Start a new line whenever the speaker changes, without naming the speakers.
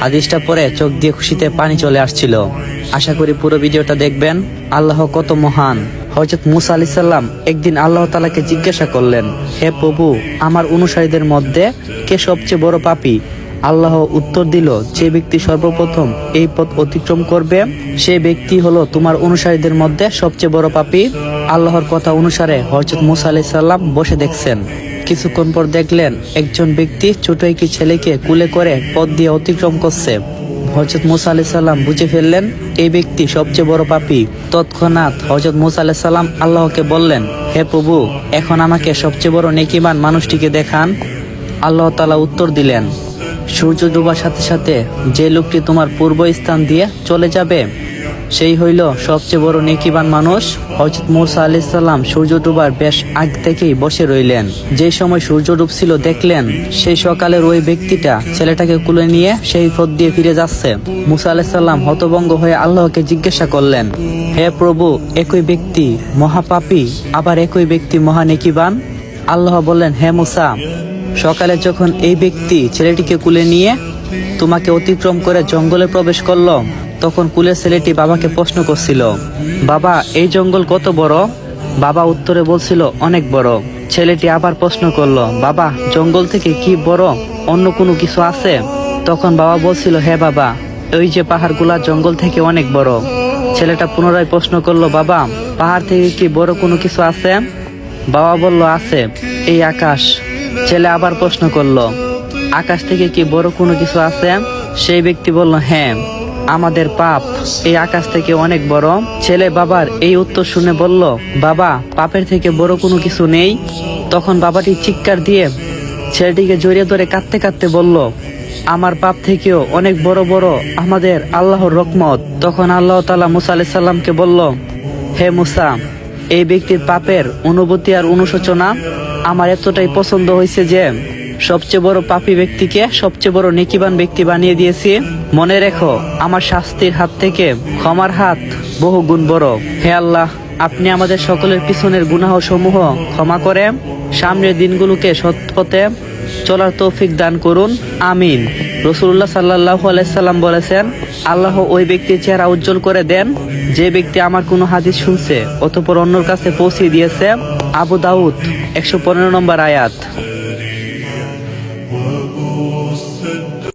হাদিসটা পরে চোখ দিয়ে খুশিতে পানি চলে আসছিল। আশা করি পুরো ভিডিওটা দেখবেন। আল্লাহ কত মহান। হজরত মুসা আলি সাল্লাম একদিন আল্লাহ তালাকে জিজ্ঞাসা করলেন, হে প্রভু, আমার অনুসারীদের মধ্যে কে সবচেয়ে বড় পাপী? আল্লাহ উত্তর দিল, যে ব্যক্তি সর্বপ্রথম এই পথ অতিক্রম করবে, সে ব্যক্তি হলো তোমার অনুসারীদের মধ্যে সবচেয়ে বড় পাপী। আল্লাহর কথা অনুসারে হজরত মুসা আলি সাল্লাম বসে দেখছেন। কিছুক্ষণ পর দেখলেন একজন ব্যক্তি ছোট একটি ছেলেকে কুলে করে পথ দিয়ে অতিক্রম করছে। হজরত মুসা আলি সাল্লাম বুঝে ফেললেন, এই ব্যক্তি সবচেয়ে বড় পাপী। তৎক্ষণাৎ হজরত মুসা আলি সাল্লাম আল্লাহকে বললেন, হে প্রভু, এখন আমাকে সবচেয়ে বড় নেকিমান মানুষটিকে দেখান। আল্লাহ তালা উত্তর দিলেন, সূর্য ডুবার সাথে সাথে যে লোকটি তোমার পূর্ব স্থান দিয়ে চলে যাবে সেই হইল সবচেয়ে বড় নেকিবান মানুষ হজরত মুসা আলি সাল্লাম সূর্য ডুবার বেশ আগ থেকেই বসে রইলেন। যে সময় সূর্য ডুবছিল দেখলেন সেই সকালের ওই ব্যক্তিটা ছেলেটাকে কুলে নিয়ে সেই পথ দিয়ে ফিরে যাচ্ছে। মুসা আলাহ সাল্লাম হতভঙ্গ হয়ে আল্লাহকে জিজ্ঞাসা করলেন, হে প্রভু, একই ব্যক্তি মহাপাপী, আবার একই ব্যক্তি মহানেকিবান? আল্লাহ বললেন, হে মুসা, সকালে যখন এই ব্যক্তি ছেলেটিকে কুলে নিয়ে তোমাকে অতিক্রম করে জঙ্গলে প্রবেশ করল তখন কুলের ছেলেটি বাবাকে প্রশ্ন করছিল, বাবা, এই জঙ্গল কত বড়? বাবা উত্তরে বলছিল, অনেক বড়। ছেলেটি আবার প্রশ্ন করল, বাবা, জঙ্গল থেকে কি বড়? অন্য কোনো কিছু আছে? তখন বাবা বলছিল, হে বাবা, ওই যে পাহাড়গুলা জঙ্গল থেকে অনেক বড়। ছেলেটা পুনরায় প্রশ্ন করল, বাবা, পাহাড় থেকে কি বড় কোনো কিছু আছে? বাবা বলল, আছে, এই আকাশ। ছেলে আবার প্রশ্ন করল, আকাশ থেকে কি বড় কোনো কিছু আছে? সেই ব্যক্তি বলল হ্যাঁ। আমাদের পাপ এই আকাশ থেকে অনেক বড়। ছেলে বাবার এই উত্তর শুনে বলল, বাবা, পাপের থেকে বড় কোনো কিছু নেই? তখন বাবাটি চিৎকার দিয়ে ছেলেটিকে জড়িয়ে ধরে কাঁদতে কাঁদতে বলল, আমার পাপ থেকেও অনেক বড় বড় আমাদের আল্লাহর রকমত তখন আল্লাহ তালা মুসা আলাইহিস সাল্লামকে বলল, হে মুসা, এই ব্যক্তির পাপের অনুভূতি আর অনুশোচনা আমার এতটাই পছন্দ হয়েছে যে সবচেয়ে বড় পাপী ব্যক্তিকে সবচেয়ে বড় নেকিবান ব্যক্তি বানিয়ে দিয়েছি। মনে রেখো, আমার শাস্তির হাত থেকে ক্ষমার হাত বহু গুণ বড়। হে আল্লাহ, আপনি আমাদের সকলের পিছনের গুনাহ সমূহ ক্ষমা করে সামনের দিনগুলোকে সৎ পথে চলার তৌফিক দান করুন। আমিন। রসুল্লাহ সাল্লাহ আলাইসাল্লাম বলেছেন, আল্লাহ ওই ব্যক্তির চেহারা উজ্জ্বল করে দেন, যে ব্যক্তি আমার কোনো হাদিস শুনছে, অতপর অন্যর কাছে পৌঁছে দিয়েছে। আবু দাউদ, একশো পনেরো নম্বর আয়াত।